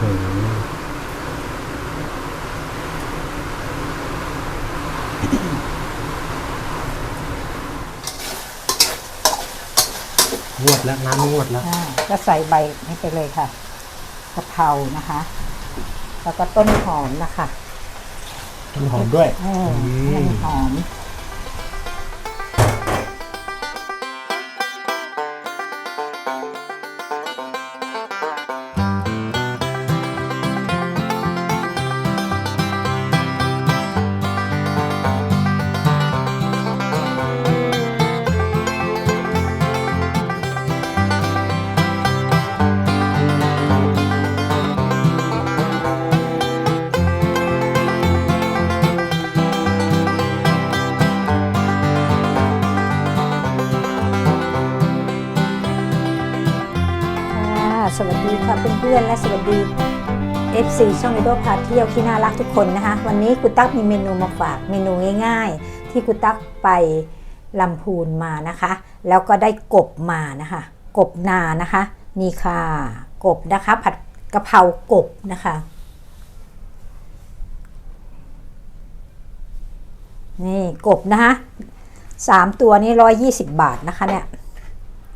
หืองวดแล้วน้ำงวดแล้วอ่าก็ใส่ใบนี้ไปเลยค่ะกะเพรานะคะ แล้วก็ต้นหอมนะคะต้นหอมด้วย เออให้มันหอม พื่อนๆ และสวัสดี FC ช่องไอดอลพาเที่ยวที่น่ารักทุกคนนะคะวันนี้คุณตั๊กมีเมนูมาฝากเมนูง่าย ๆ ที่คุณตั๊กไปลำพูนมานะคะ แล้วก็ได้กบมานะคะ กบนานะคะนี่ค่ะ กบนะคะผัดกะเพรากบนะคะ นี่กบนะคะสามตัวนี้ร้อยยี่สิบบาทนะคะเนี่ย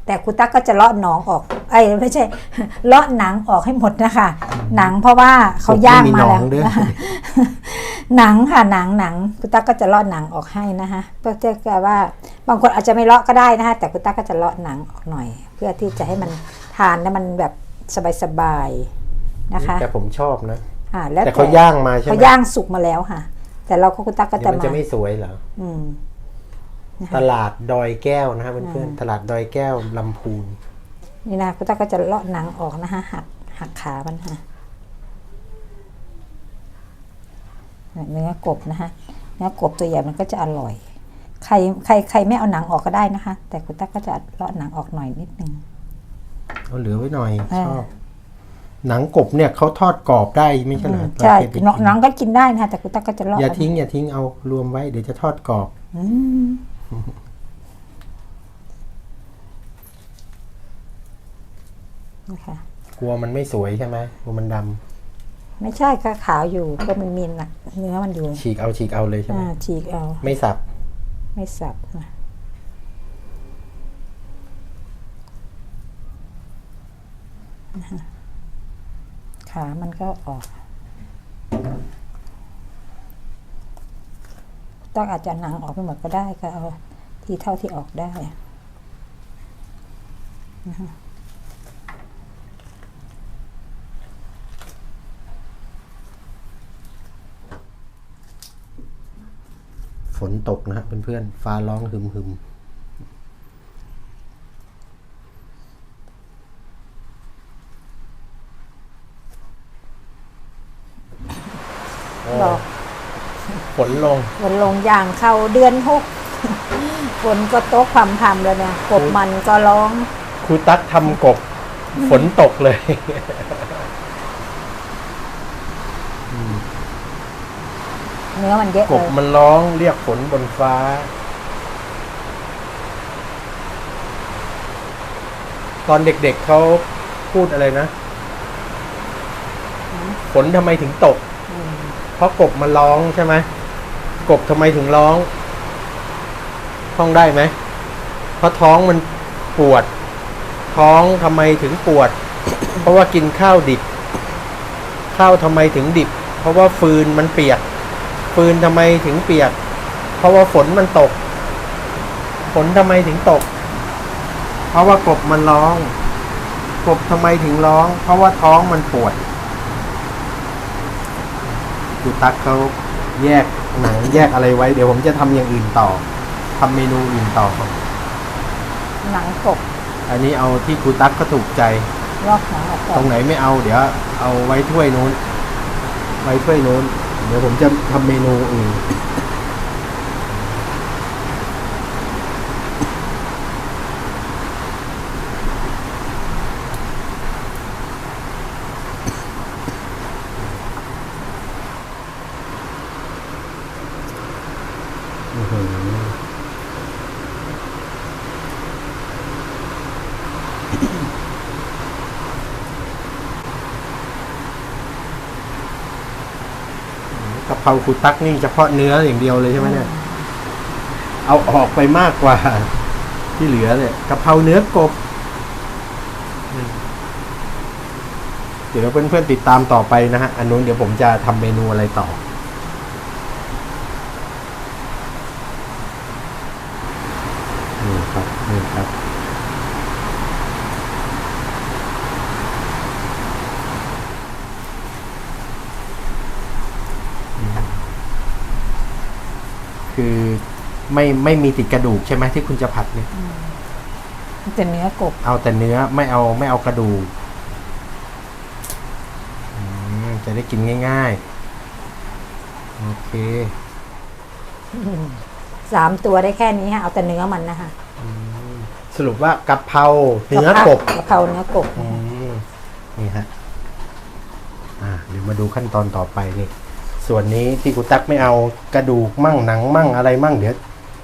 แต่คุณตั๊กก็จะเลาะหนองออก เอ้ยไม่ใช่เลาะหนังออกให้หมดนะคะหนังเพราะว่าเขาย่างมาแล้วกบไม่มีหนองด้วยหนังค่ะหนังหนังคุณตั๊กก็จะเลาะหนังออกให้นะคะเพื่อจะแปลว่าบางคนอาจจะไม่เลาะก็ได้นะคะแต่คุณตั๊กก็จะเลาะหนังออกหน่อย เพื่อที่จะให้มันทานแล้วมันแบบสบายๆนะคะ แต่ผมชอบนะอ่าแล้วแต่เขาย่างมาใช่ไหมเขาย่างสุกมาแล้วค่ะ แต่เราก็คุณตั๊กก็เดี๋ยจะวมันมาจะไม่สวยเหรออืมตลาดดอยแก้วนะครับเพื่อนๆตลาดดอยแก้วลำพูน นี่นะคุณตั๊กก็จะเลาะหนังออกนะคะหักหักขามันค่ะเนื้อกบนะคะเนื้อกบตัวใหญ่มันก็จะอร่อย ใครใครใครไม่เอาหนังออกก็ได้นะคะ แต่คุณตั๊กก็จะเลาะหนังออกหน่อยนิดนึงเอาเหลือไว้หน่อยอ่าชอบหนังกบเนี่ยเขาทอดกรอบได้ไม่ใช่เหรอใช่เราเคยไปกินหนังก็กินได้นะคะแต่คุณตั๊กก็จะเลาะอย่าทิ้งอย่าทิ้งเอารวมไว้เดี๋ยวจะทอดกรอบ อื นะคะกลัวมันไม่สวยใช่ไหมกลัวมันดำไม่ใช่ก็ขาวอยู่ก็มันมีหนักเนื้อมันอยู่ฉีกเอาฉีกเอาเลยใช่ไหมอ่าฉีกเอาไม่สับไม่สับนะนะคะขามันก็ออก ต้องอาจจะหนังออกไปหมดก็ได้ก็เอาที่เท่าที่ออกได้ฝ นตกนะฮะเพื่อนๆ ฟ้าร้องหึมหึมบอกฝนลง ฝนลงอย่างเข้าเดือนหกฝนก็ตกพรำๆเลยเนี่ยกบมันก็ร้อง ครูตั๊กทำกบ ฝนตกเลย เนื้อมันเยอะกเลบยมันร้องเรียกฝนบนฟ้า ตอนเด็กๆเขาพูดอะไรนะ ฝนทำไมถึงตกเพราะกบมันร้องใช่ไหมกบทำไมถึงร้องท่องได้ไหมเพราะท้องมันปวด ท้องทำไมถึงปวด เพราะว่ากินข้าวดิบ ข้าวทำไมถึงดิบ เพราะว่าฟืนมันเปียก ฟืนทำไมถึงเปียก เพราะว่าฝนมันตก ฝนทำไมถึงตก เพราะว่ากบมันร้อง กบทำไมถึงร้อง เพราะว่าท้องมันปวดกูตักเขาแยกหนังแยกอะไรไว้ เดี๋ยวผมจะทำอย่างอื่นต่อทำเมนูอื่นต่อ หนังกบอันนี้เอาที่ครูตั๊กก็ถูกใจ ลอกหนังออกก่อตรน งไหนไม่เอาเดี๋ยว เอาไว้ถ้วยนู้น ไว้ถ้วยนู้น เดี๋ยวผมจะทำเมนูอื่นอื้อหือ กะ เพราครูตักนี่เฉพาะเนื้ออย่างเดียวเลยใช่ไหมเนี่ย เอาออกไปมากกว่า ที่เหลือเนี่ยกะเพราเนื้อกบ เดี๋ยวเพื่อนๆติดตามต่อไปนะฮะอันนู้นเดี๋ยวผมจะทำเมนูอะไรต่อ นี่ครับนี่ครับ คือไม่ไม่มีติดกระดูกใช่ไหมที่คุณจะผัดเนี่ยจะเนื้อกบ เอาแต่เนื้อไม่เอาไม่เอากระดูกอืมจะได้กินง่าย ๆ โอเคสามตัวได้แค่นี้ค่ะเอาแต่เนื้อมันนะคะสรุปว่ากะเพราเนื้อกบกะเพราเนื้อกบอืมนี่ฮะอ่าเดี๋ยวมาดูขั้นตอนต่อไปนี่ ส่วนนี้ที่กูตักไม่เอากระดูกมั่งหนังมั่งอะไรมั่งเดี๋ยว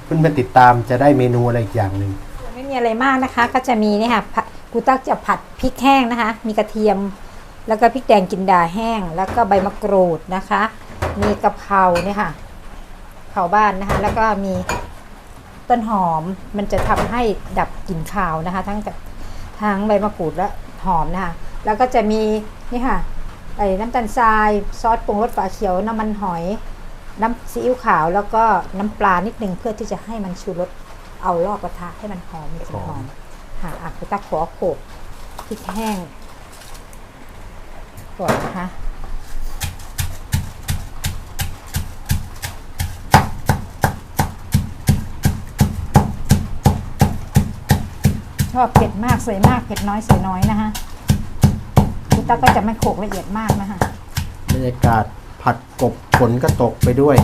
เพื่อนๆติดตามจะได้เมนูอะไรอีกอย่างหนึ่งไม่มีอะไรมากนะคะ ก็จะมีเนี่ยค่ะกูตักจะผัดพริกแห้งนะคะ มีกระเทียม แล้วก็พริกแดงจินดาแห้ง แล้วก็ใบมะกรูดนะคะ มีกะเพราเนี่ยค่ะเผาบ้านนะคะ แล้วก็มีต้นหอมมันจะทำให้ดับกลิ่นคาวนะคะ ทั้งทั้งใบมะกรูดและหอมนะคะ แล้วก็จะมีนี่ค่ะ ไอ้น้ำตาลทราย ซอสปรุงรสฝาเขียว น้ำมันหอย น้ำซีอิ๊วขาวแล้วก็น้ำปลานิดนึงเพื่อที่จะให้มันชูรสเอาลอกกระทะให้มันหอมมันจะหอมค่ะอะคุณตาขอโขลกพริกแห้งก่อนนะคะชอบเผ็ดมากใส่มากเผ็ดน้อยใส่น้อยนะคะ แล้วก็จะไม่โขกละเอียดมากนะคะ บรรยากาศผัดกบฝนก็ตกไปด้วย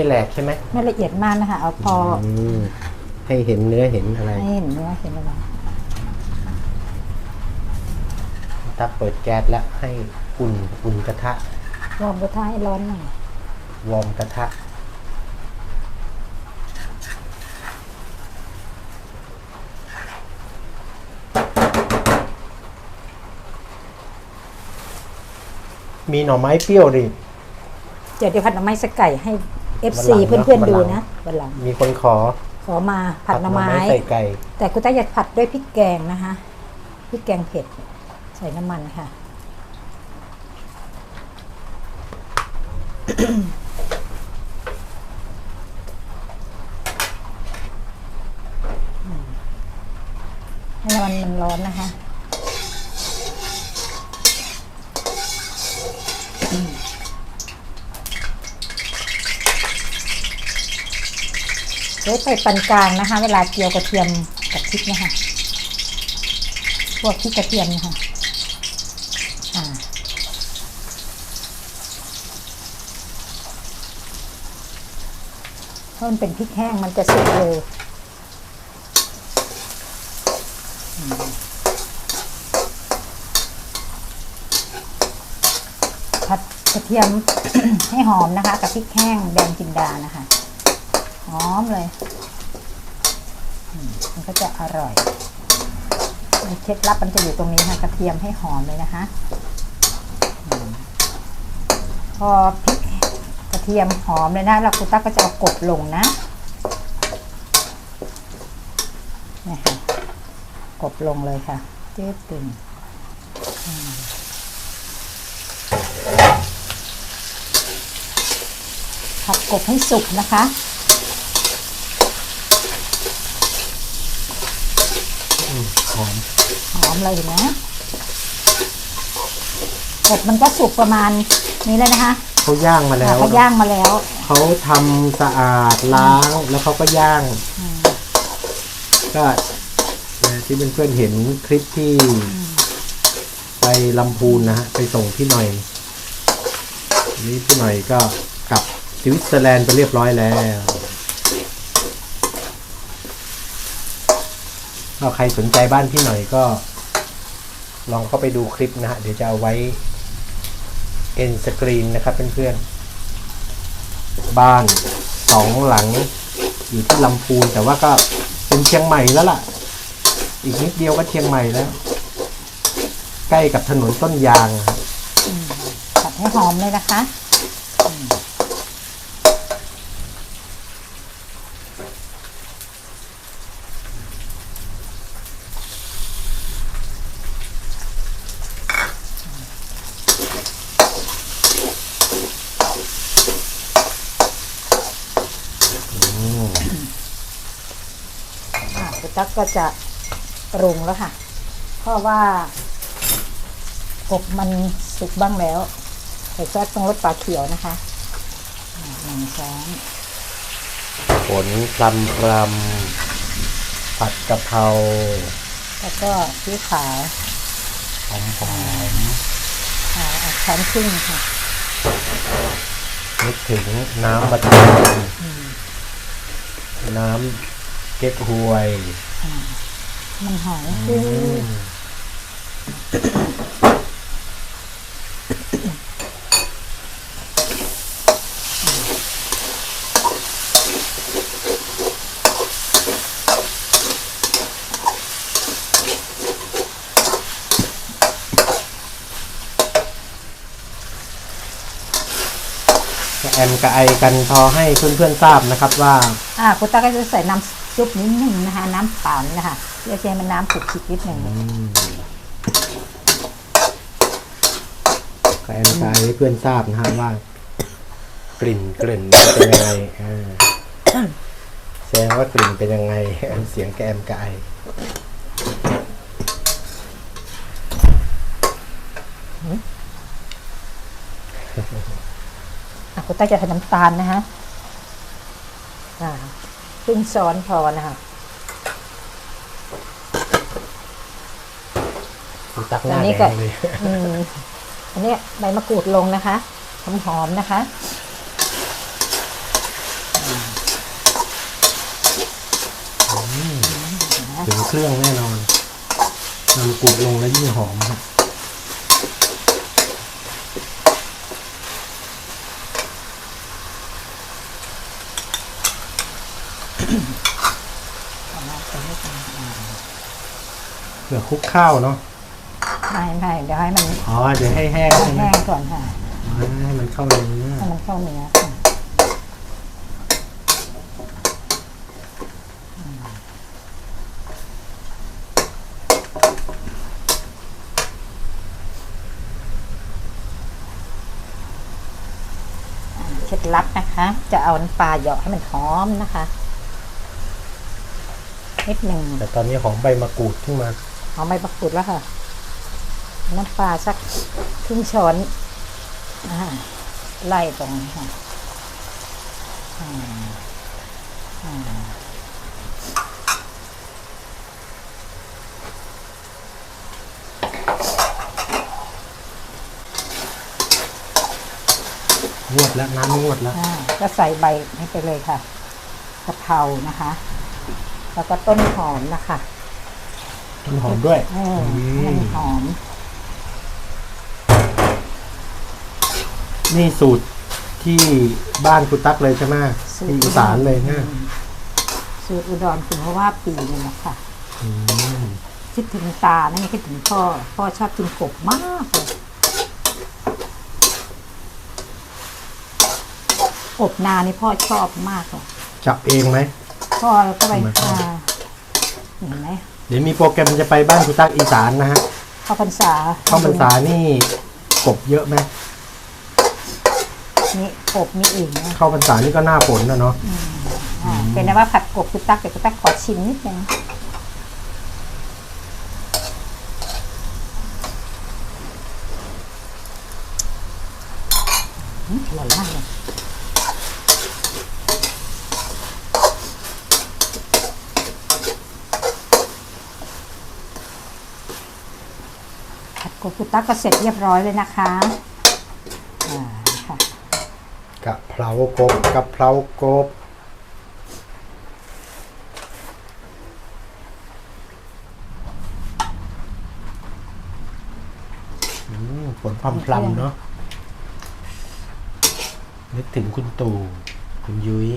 ไม่แหลกใช่ไหมไม่ละเอียดมากนะคะ เอาพอมให้เห็นเนื้อเห็นอะไร ให้เห็นเนื้อเห็นอะไรถ้าเปิดแก๊สแล้วให้อุ่นอุ่นกระทะ วอร์มกระทะให้ร้อนหน่อยวอร์มกระทะ มีหน่อไม้เปรี้ยวดิ เดี๋ยวเดี๋ยวผัดหน่อไม้สกไก่ให้ FC วันหลังเพื่อนเนอะๆดูวันหลันะงวันหลัง มีคนขอขอมาผัดหน่อไม้ ใส่ไก่ แต่กูต้าอยากผัดด้วยพริกแกงนะคะพริกแกงเผ็ด ใส่น้ำมันค่ะ ให้น้ำมันมันร้อนนะคะ ใช้ไฟปานกลางนะคะ เวลาเจียวกระเทียมกับพริกเนะคะพวกพริกกระเทียมเนะคะอ่าเพราะมันเป็นพริกแห้งมันจะสุกเร็วผัดกระเทียมให้หอมนะคะ กับพริกแห้งแดงจินดานะคะ หอมเลย มันก็จะอร่อยเคล็ดลับมันจะอยู่ตรงนี้ค่ะกระเทียมให้หอมเลยนะคะ พอพริกกระเทียมหอมเลยนะเราคุณตั๊กก็จะเอากบลงนะนี่ค่ะกบลงเลยค่ะเจืดตึงผัดกบให้สุกนะคะ หอม หอม เลยเห็นไหมกบมันก็สุกประมาณนี้แล้วนะคะเขาย่างมาแล้วเขาย่างมาแล้ว เขาทำสะอาดล้างแล้วเขาก็ย่าง ก็นะที่เพื่อนๆเห็นคลิปที่ไปลำพูนนะฮะไปส่งพี่หน่อยอันนี้พี่หน่อยก็กลับสวิตเซอร์แลนด์ไปเรียบร้อยแล้วก็ใครสนใจบ้านพี่หน่อยก็ ลองเข้าไปดูคลิปนะฮะเดี๋ยวจะเอาไว้เอ็นสกรีนนะครับเพื่อนๆบ้านสองหลัง อยู่ที่ลำพูนแต่ว่าก็เป็นเชียงใหม่แล้วล่ะ อีกนิดเดียวก็เชียงใหม่แล้ว ใกล้กับถนนต้นยางครับผัดให้หอมเลยนะคะคุณตั๊ กก็จะปรุงแล้วค่ะ เพราะว่ากบมันสุกบ้างแล้วใส่ซอสตรงรสปลาเขียวนะคะอะหนึ่งช้อนผลพลำพลำผัดกะเพราแล้วก็ซีอิ๊วขาวหอมหอมอ่าเอาช้อนครึ่งค่ะนึกถึงน้ำบัตรน้ำเก๊กฮวย มันหอมคือแอมกระไอกันพอให้เพื่อนๆทราบนะครับว่า อ่าคุณตาก็จะใส่น้ำ ซุปนิดหนึ่งนะคะ น้ำเปล่านี่นะคะเรียกให้มันน้ำผุกขิกนิดหนึ่งกระแอมกระไอให้เพื่อนทราบนะฮะว่ากลิ่นกลิ่นมันเป็นยังไงอ่าแสดงว่ากลิ่นเป็นยังไงเสียงกระแอมกระไออะคุณตาจะใส่น้ำตาลนะคะอ่าค รึ่งช้อนพอนะคะคุณตักหน้าอันนี้แดก็งเลยอืมอันเนี้ยใบมะกรูดลงนะคะหอมหอมๆนะคะ ถึงเครื่องแน่นอนนำกรูดลงแล้วยิ่งหอมครับ เผื่อคลุกข้าวเนาะไม่ไม่เดี๋ยวให้มันอ๋อเดี๋ยวให้แห้งใช่ไหมแห้งก่อนค่ะอ๋อให้มันเข้าเนื้อให้มันเข้าเนื้อค่ะอ่าเคล็ดลับนะคะ จะเอาน้ำปลาเหยาะให้มันหอมนะคะนิดหนึ่งแต่ตอนนี้หอมใบมะกรูดขึ้นมาห อมใบมะกรูดแล้วค่ะ น้ำปลาสักครึ่งช้อนอ่าไล่ตรงนี้ค่ะอ่าอ่างวดแล้วน้ำงวดแล้วอ่าก็ใส่ใบนี้ไปเลยค่ะกะเพรานะคะ แล้วก็ต้นหอมนะคะ ต้นหอมด้วยเออให้มันหอม นี่สูตรที่บ้านคุณตั๊กเลยใช่ไหมสูตร ที่อีสานเลยนะสูตรอุดรคุณเพราะว่าปีนี่แหละค่ะ อืมคิดถึงตานะไม่คิดถึงพ่อ พ่อชอบกินกบมากเลยกบนานี่พ่อชอบมากเลยจับเองไหมพ่อก็ไปทำไมพ่ออ่าเห็นไหม เดี๋ยวมีโปรแกรมจะไปบ้านคุณตั๊กอีสานนะฮะเข้าพรรษาเข้าพรรษานี่กบเยอะไหมนี่กบมีอีกนะเข้าพรรษานี่ก็หน้าฝนนะเนาะอ่าเป็นนะว่าผัดกบคือตักเดี๋ยวก็ตักขอชิมนิดนึงอืมอร่อยมากเลย กกุต้าก็เสร็จเรียบร้อยเลยนะคะกะเพรากบกะเพรากบผลพรำพรำเนาะนึกถึงคุณตู่คุณยุ้ย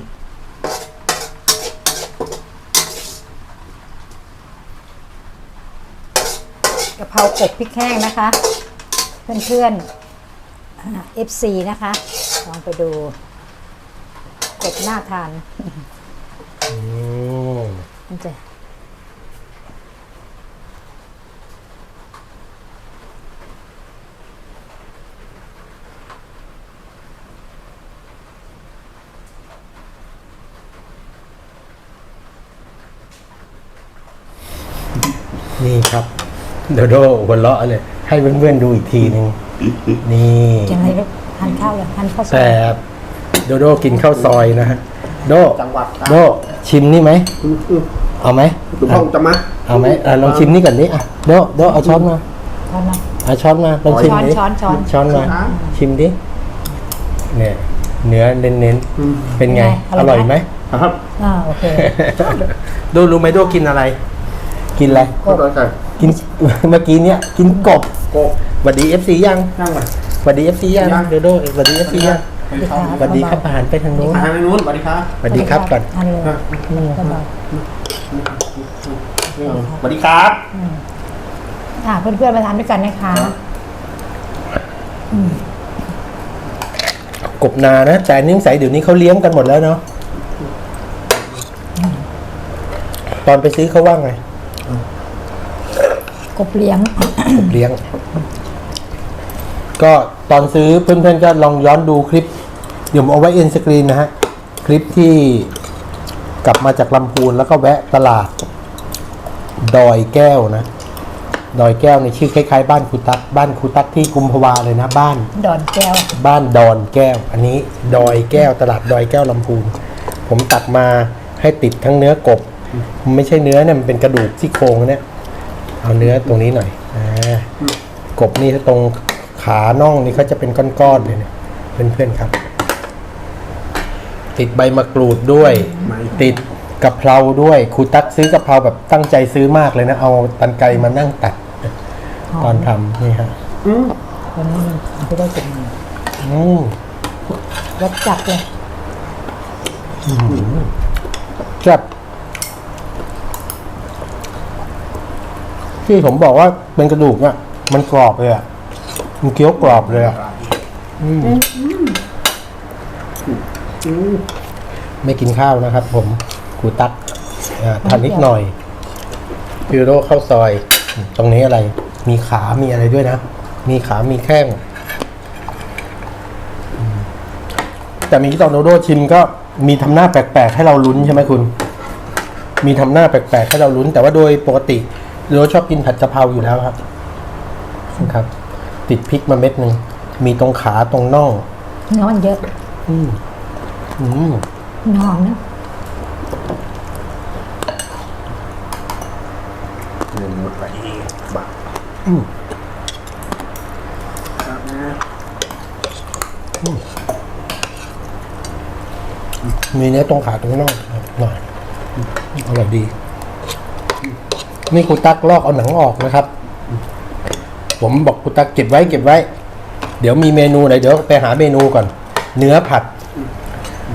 ะเพรากบพริกแห้งนะคะ เพื่อนๆอ่า FC นะคะ ลองไปดูกบน่าทานอืมมันจะนี่ครับ โดโดหัวเราะเลย ให้เพื่อนๆดูอีกทีหนึ่งนี่ยังไงลูกทานข้าวยังทานข้าวสวยแต่โดโดกินข้าวซอยนะฮะโดจังหวัดครับ โดชิมนี่ไหมคุณคือเอาไหมคุณพ่อจะมาเอาไหมอะลองชิมนี่ก่อนดิอะโดโดเอาช้อนมาทานนะ เอาช้อนมาลองชิมดิช้อนช้อนช้อน ช้อนมาชิมดิเนี่ยเนื้อเน้นๆเป็นไงอร่อยไหมครับอ่าโอเค โดรู้ไหมโดกินอะไร กินอะไร ก็โดยกัน กินเมื่อกี้เนี่ยกินกบโกะหวัดดีเอฟซียังนั่งไปหวัดดีเอฟซียังยัง โดโดหวัดดีเอฟซียังหวัดดีครับผ่านไปทางนู้นทางนู้นสวัสดีครับหวัดดีครับก่อนทานเลยก็บอกสวัสดีครับอ่าเพื่อนๆมาทานด้วยกันนะคะกบนานะแต่นิ่งใสเดี๋ยวนี้เขาเลี้ยงกันหมดแล้วเนาะตอนไปซื้อเขาว่าไง กบเลี้ยงกบเลี้ยง ก็ตอนซื้อเพื่อนๆก็ลองย้อนดูคลิปเดี๋ยวผมเอาไว้เอ็นสกรีนนะฮะ คลิปที่กลับมาจากลำพูนแล้วก็แวะตลาด ดอยแก้วนะ ดอยแก้วในชื่อคล้ายๆ บ้านครูตักบ้านครูตักที่กุมภาวาเลยนะบ้าน ดอนแก้ว บ้านดอนแก้ว อันนี้ดอยแก้วตลาดดอยแก้วลำพูน ผมตักมาให้ติดทั้งเนื้อกบ ไม่ใช่เนื้อเนี่ยมันเป็นกระดูกซี่โครงเนี่ย เอาเนื้อตรงนี้หน่อยอ่ากบนี่ถ้าตรงขาน่องนี่เขาจะเป็นก้อนๆเลยเนี่ยเพื่อนๆครับ ติดใบมะกรูดด้วย ติดกะเพราด้วยครูตักซื้อกะเพราแบบตั้งใจซื้อมากเลยนะ เอาตันไกรมานั่งตัด ตอนทำนี่ฮะวันนี้มันจะได้กินอืมรสจัดเลยครับ ที่ผมบอกว่าเป็นกระดูกอะมันกรอบเลยอะมันเคี้ยวกรอบเลยอะอืมไม่กินข้าวนะครับ ผมครูตักอ่าทานนิดหน่อยพิโรเข้าซอย ตรงนี้อะไร มีขา มีอะไรด้วยนะ มีขา มีแข้งอืมแต่มีตอนโดโดชิมก็มีทำหน้าแปลกๆ ให้เราลุ้นใช่ไหมคุณ มีทำหน้าแปลกๆ ให้เราลุ้น แต่ว่าโดยปกติ โดโดชอบกินผัดกะเพราอยู่แล้วครับครับ ติดพริกมาเม็ดหนึ่งมีตรงขาตรงน่องเนื้อมันเยอะอืมอืมมันหอมนะเงินหมดไปบาทอืมครับนะมีเนื้อตรงขาตรงน่องหน่อยอร่อยดี นี่คุณตักลอกเอาหนังออกนะครับ ผมบอกคุณตักเก็บไว้เก็บไว้ เดี๋ยวมีเมนูไหนเดี๋ยวไปหาเมนูก่อน เนื้อผัด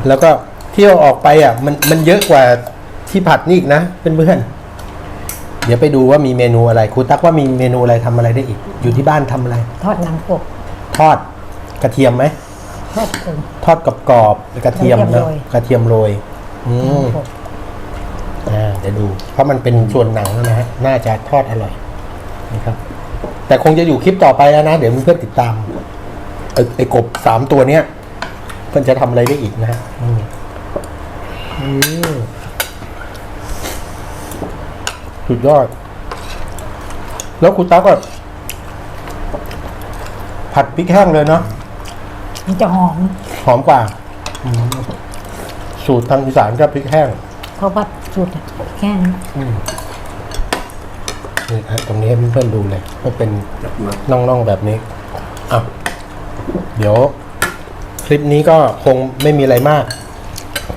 แล้วก็เที่ยวออกไปอะ มันมันเยอะกว่าที่ผัดนี่อีกนะเพื่อนๆเดี๋ยวไปดูว่ามีเมนูอะไรครูตักว่ามีเมนูอะไรทำอะไรได้อีก อยู่ที่บ้านทำอะไร ทอดหนังกบทอดกระเทียมไหมทอดกบทอดกรอบๆกระเทียมกระเทียมนะโรยกระเทียมโรย อืมกบ อ่าเดี๋ยวดู เพราะมันเป็นส่วนหนังนะฮะน่าจะทอดอร่อยนะครับ แต่คงจะอยู่คลิปต่อไปแล้วนะ เดี๋ยวเพื่อนๆติดตามไอ้ไอ้กบสามตัวเนี้ยเพื่อนจะทำอะไรได้อีกนะฮะอืมอืมสุดยอด แล้วคุณตั๊กก็ผัดพริกแห้งเลยเนาะมันจะหอมหอมกว่าอืมสูตรทางอีสานก็พริกแห้ง เพราะว่า สูตรแค่นั้นนี่ครับตรงนี้ให้เพื่อนๆดูเลยว่าเป็นจับมาน่องๆแบบนี้อะเดี๋ยว คลิปนี้ก็คงไม่มีอะไรมาก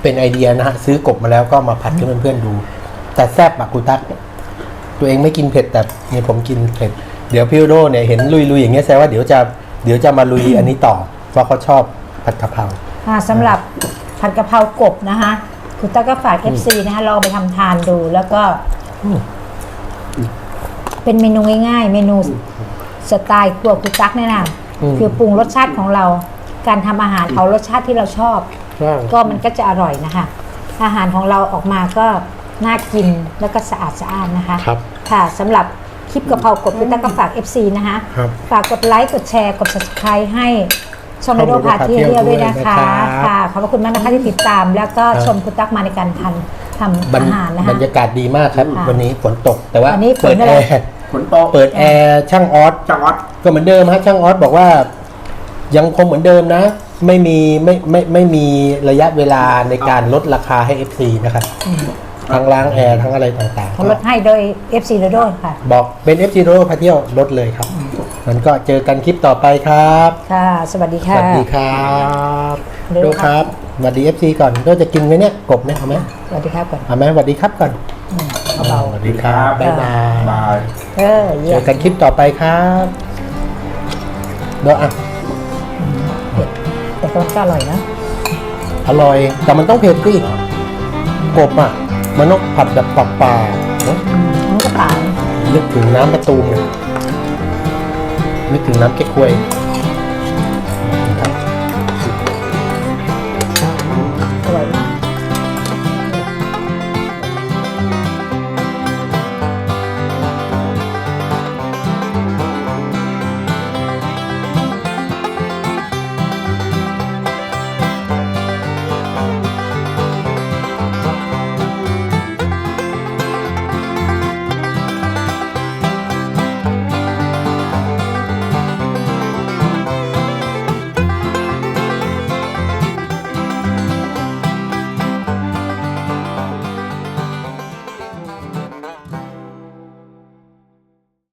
เป็นไอเดียนะฮะซื้อกบมาแล้วก็มาผัดให้เพื่อนๆดู แต่แซ่บอะกูตัก ตัวเองไม่กินเผ็ดแต่เนี่ยผมกินเผ็ด เดี๋ยวพี่โดเนี่ยเห็นลุยๆอย่างเงี้ยแสดงว่าเดี๋ยวจะเดี๋ยวจะมาลุยอันนี้ต่อเพราะเขาชอบผัดกะเพราค่ะสำหรับผัดกะเพรากบนะคะ คุณตั๊กก็ฝาก FC นะคะลองไปทำทานดู แล้วก็อืมเป็นเมนูง่ายๆ เมนูสไตล์ครัวคุณตั๊กเนี่ยนะคือปรุงรสชาติของเรา การทำอาหารเอารสชาติที่เราชอบ ใช่ ก็มันก็จะอร่อยนะคะ อาหารของเราออกมาก็น่ากินแล้วก็สะอาดสะอาดนะคะครับค่ะสำหรับคลิปกะเพรากบคุณตั๊กก็ฝาก FC นะคะ ครับ ฝากกดไลค์ กดแชร์ กด subscribe ให้ ช่องช่ไอองโด Ido พาเที่ยวพาเที่ยวด้วยนะคะด้วยนะครับค่ะขอบพระคุณมากนะคะที่ติดตาม แล้วก็ครับชมคุณตั๊กมาในการทำทำบรรอาหารนะบรคะรยากาศดีมากครับค่ะวันนี้ฝนตกแต่ว่าวันนี้ฝนเปิดอะไรแอร์ฝนตกเปิดแอร์ช่างออสจังหวัดก็เหมือนเดิมฮะช่างออสบอกว่า ยังคงเหมือนเดิมนะ ไม่มีไม่ไม่ไม่มีระยะเวลาในการลดราคาให้ FC นะครับ ทั้งล้างแอร์ทั้งอะไรต่างๆเขาลดให้โดย FC โดโดค่ะ บอกเป็น FC โรพาเที่ยวลดเลยครับมันก็เจอกันคลิปต่อไปครับ ค่ะ สวัสดีสค่ะ วัสดีครับเร็ว ดูคครับรับสวัสดี FC ก่อนก็จะกินไหมเนี่ยกบเนี่ยเอาไหมสวัสดีครับก่อนเอาไหมสวัสดีครับก่อนอืมเบาสวัสดีครับบ๊ายบายบาย ๆเออเจเยี่ยอมกันคลิปต่อไปครับเดี๋ยวอะแต่ก็อร่อยนะ อร่อยแต่มันต้องเผ็ดสิกบอะ มันต้องผัดแบบเปล่าๆเนอะมันก็ป่านึกถึงน้ำประตูมเลยนึกถึงน้ำเก๊กควยอ